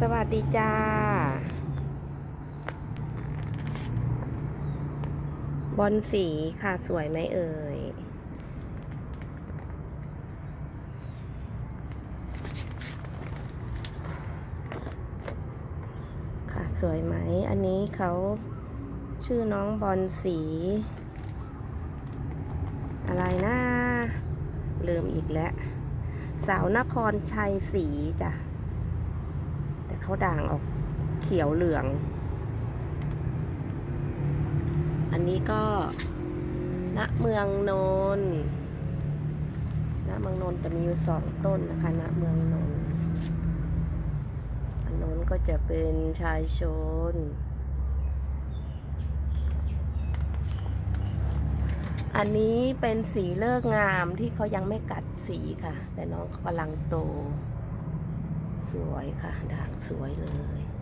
สวัสดีจ้า บอลสีค่ะสวยไหมเอ่ย ค่ะสวยไหม อันนี้เขาชื่อน้องบอลสี อะไรนะลืมอีกแล้ว สาวนครชัยศรีจ้ะ ขาด่างออกเขียวเหลือง อันนี้ก็ณเมืองนนท์ณเมืองนนท์จะมีอยู่สองต้นนะคะณเมืองนนท์อันนนก็จะเป็นชายชน อันนี้เป็นสีเลิกงามที่เขายังไม่กัดสีค่ะ แต่น้องเขากำลังโต วยค่ะด่างสวยเลย